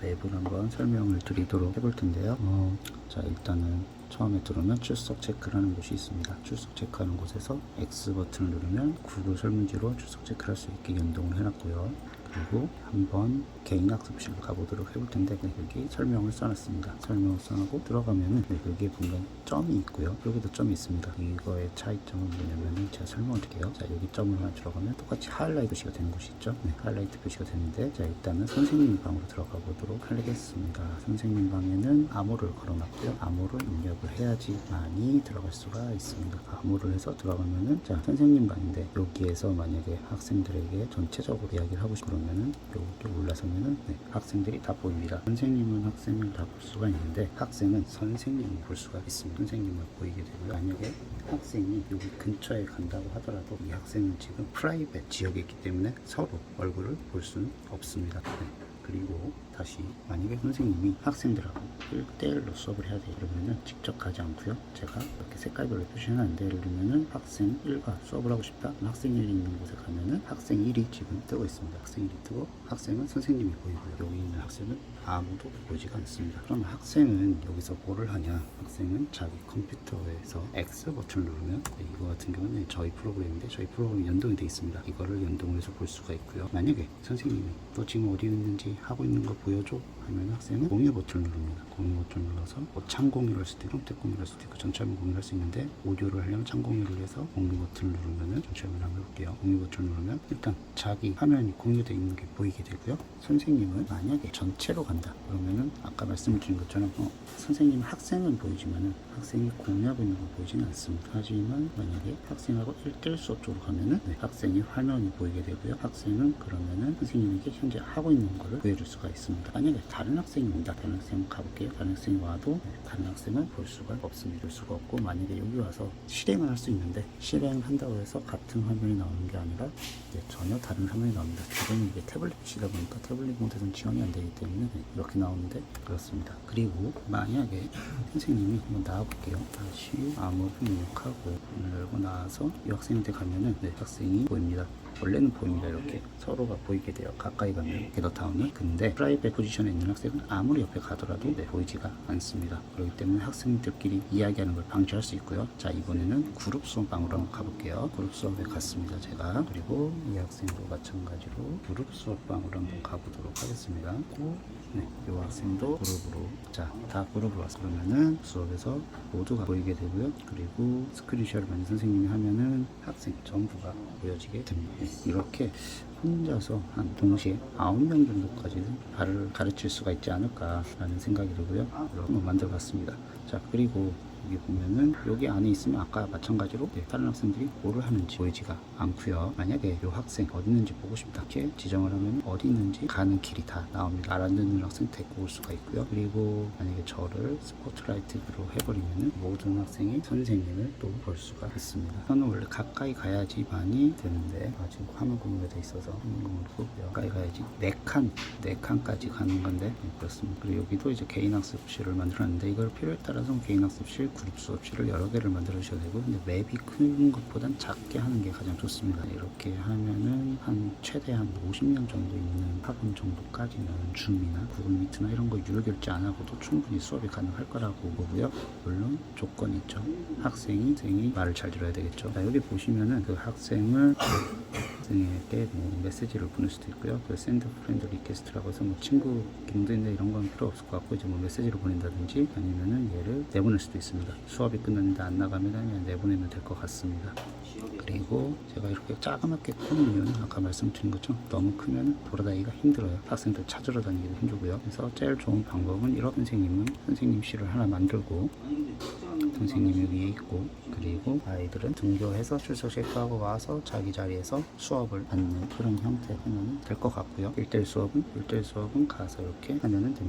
맵을 한번 설명을 드리도록 해볼 텐데요. 어, 자 일단은 처음에 들어오면 출석 체크를 하는 곳이 있습니다. 출석 체크하는 곳에서 X 버튼을 누르면 구글 설문지로 출석 체크를 할 수 있게 연동을 해놨고요. 그리고 한번 개인 학습실로 가보도록 해볼 텐데 네, 여기 설명을 써놨습니다. 설명을 써놓고 들어가면은 네, 여기에 보면 점이 있고요. 여기도 점이 있습니다. 이거의 차이점은 뭐냐면은 제가 설명을 드릴게요. 자 여기 점을 하나 들어가면 똑같이 하이라이트 표시가 되는 곳이 있죠. 네, 하이라이트 표시가 되는데 자 일단은 선생님 방으로 들어가 보도록 하겠습니다. 선생님 방에는 암호를 걸어놨고요. 암호를 입력을 해야지만이 들어갈 수가 있습니다. 암호를 해서 들어가면은 자 선생님 방인데 여기에서 만약에 학생들에게 전체적으로 이야기를 하고 싶으면 은 여기 올라서면은 네, 학생들이 다 보입니다. 선생님은 학생을 다 볼 수가 있는데 학생은 선생님을 볼 수가 있습니다. 선생님을 보이게 되고요. 만약에 학생이 여기 근처에 간다고 하더라도 이 학생은 지금 프라이빗 지역에 있기 때문에 서로 얼굴을 볼 수는 없습니다. 네. 그리고 다시 만약에 선생님이 학생들하고 1대1로 수업을 해야 돼요 그러면은 직접 가지 않고요. 제가 이렇게 색깔별로 표시해놨는데 예를 들면은 학생 1과 수업을 하고 싶다? 학생 1이 있는 곳에 가면은 학생 1이 지금 뜨고 있습니다. 학생 1이 뜨고 학생은 선생님이 보이고요. 여기 있는 학생은 아무도 보이지가 않습니다. 그럼 학생은 여기서 뭐를 하냐? 학생은 자기 컴퓨터에서 X 버튼을 누르면 네, 이거 같은 경우는 저희 프로그램인데 저희 프로그램이 연동이 되어 있습니다. 이거를 연동해서 볼 수가 있고요. 만약에 선생님이 너 지금 어디 있는지 하고 있는 거 보여줘 하면 학생은 공유 버튼을 누릅니다 공유 버튼을 눌러서 뭐 창공유를 할 수도 있고 선택 공유를 할 수도 있고 전체 화면 공유를 할 수 있는데 오디오를 하려면 창공유를 해서 공유 버튼을 누르면은 전체 화면 한번 해볼게요. 공유 버튼을 누르면 일단 자기 화면이 공유되어 있는 게 보이게 되고요. 선생님은 만약에 전체로 간다. 그러면은 아까 말씀드린 것처럼 어, 선생님 학생은 보이지만은 학생이 공유하고 있는 건 보이지는 않습니다. 하지만 만약에 학생하고 1대1 수업 쪽으로 가면은 네, 학생이 화면이 보이게 되고요. 학생은 그러면은 선생님에게 현재 하고 있는 거를 보여줄 수가 있습니다. 만약에 다른 학생이 온다. 다른 학생 가볼게요 다른 학생이 와도 학생은 볼 수가 없습니다. 볼 수가 없고 만약에 여기 와서 실행을 할 수 있는데 실행을 한다고 해서 같은 화면이 나오는 게 아니라 전혀 다른 화면이 나옵니다. 지금 이게 태블릿이다 보니까 태블릿 모드는 지원이 안 되기 때문에 네, 이렇게 나오는데 그렇습니다. 그리고 만약에 선생님이 한번 나와볼게요. 다시 암호를 입력하고 열고 나와서 이 학생한테 가면은 네, 학생이 보입니다. 원래는 보입니다. 이렇게 서로가 보이게 돼요. 가까이 가면. 게더타운은 근데 프라이빗 포지션에 있는 학생은 아무리 옆에 가더라도 네, 보이 지가 않습니다. 그렇기 때문에 학생들끼리 이야기하는 걸 방지할 수 있고요. 자 이번에는 그룹 수업 방으로 한번 가볼게요. 그룹 수업에 갔습니다 제가. 그리고 이 학생도 마찬가지로 그룹 수업 방으로 한번 가보도록 하겠습니다. 고, 네, 이 학생도 그룹으로. 자다 그룹으로 왔어 그러면은 수업에서 모두가 보이게 되고요. 그리고 스크린샷을 만든 선생님이 하면은 학생 전부가 보여지게 됩니다. 네, 이렇게 혼자서 한 동시에 9명 정도까지는 발을 가르칠 수가 있지 않을까라는 생각이 들고요. 한번 만들어 봤습니다. 자 그리고 여기 보면은 여기 안에 있으면 아까 마찬가지로 네, 다른 학생들이 뭐를 하는지 보이지가 않고요. 만약에 이 학생 어디 있는지 보고 싶다. 이렇게 지정을 하면 어디 있는지 가는 길이 다 나옵니다. 알아듣는 학생 데리고 올 수가 있고요. 그리고 만약에 저를 스포트라이트로 해버리면은 모든 학생이 선생님을 또 볼 수가 있습니다. 저는 원래 가까이 가야지만이 되는데 아, 지금 화면 공유가 돼 있어서 화면 공유를 가까이 가야지 4칸 4칸까지 가는 건데 네, 그렇습니다. 그리고 여기도 이제 개인 학습실을 만들었는데 이걸 필요에 따라서 개인 학습실 그룹 수업실을 여러 개를 만들어 주셔야 되고 근데 맵이 큰 것보단 작게 하는 게 가장 좋습니다. 이렇게 하면은 한 최대 한 50명 정도 있는 학원 정도까지는 줌이나 구글 미트나 이런 거 유료 결제 안 하고도 충분히 수업이 가능할 거라고 보고요. 물론 조건이 있죠. 학생이 학생이 말을 잘 들어야 되겠죠. 자 여기 보시면은 그 학생을 학생에게 뭐 메시지를 보낼 수도 있고요. 그 샌드 프렌드 리퀘스트라고 해서 뭐 친구 기능인데 이런 건 필요 없을 것 같고 이제 뭐 메시지를 보낸다든지 아니면은 얘를 내보낼 수도 있습니다. 수업이 끝났는데 안 나가면 그냥 내보내면 될 것 같습니다. 그리고 제가 이렇게 자그맣게 크는 이유는 아까 말씀드린 것처럼 너무 크면 돌아다니기가 힘들어요. 학생들 찾으러 다니기도 힘들고요. 그래서 제일 좋은 방법은 이런 선생님은 선생님실을 하나 만들고 선생님이 위에 있고 그리고 아이들은 등교해서 출석 체크하고 와서 자기 자리에서 수업을 받는 그런 형태 하면 될 것 같고요. 1대1 수업은 1대1 수업은 가서 이렇게 하면 됩니다.